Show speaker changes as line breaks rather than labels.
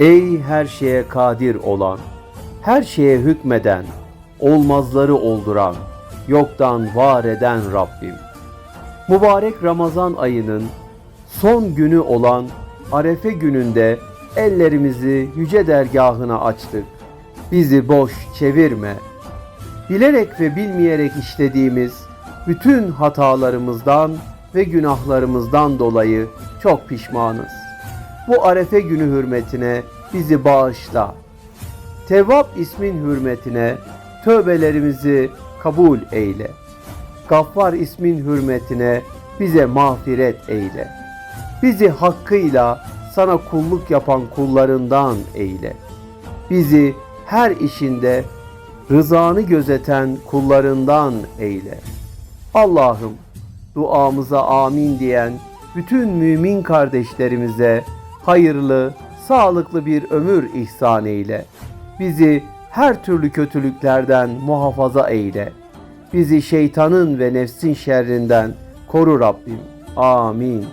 Ey her şeye kadir olan, her şeye hükmeden, olmazları olduran, yoktan var eden Rabbim. Mübarek Ramazan ayının son günü olan Arefe gününde ellerimizi yüce dergahına açtık. Bizi boş çevirme. Bilerek ve bilmeyerek işlediğimiz bütün hatalarımızdan ve günahlarımızdan dolayı çok pişmanız. Bu Arefe günü hürmetine bizi bağışla. Tevvap ismin hürmetine tövbelerimizi kabul eyle. Gaffar ismin hürmetine bize mağfiret eyle. Bizi hakkıyla sana kulluk yapan kullarından eyle. Bizi her işinde rızanı gözeten kullarından eyle. Allah'ım duamıza amin diyen bütün mümin kardeşlerimize hayırlı, sağlıklı bir ömür ihsan eyle. Bizi her türlü kötülüklerden muhafaza eyle. Bizi şeytanın ve nefsin şerrinden koru Rabbim. Amin.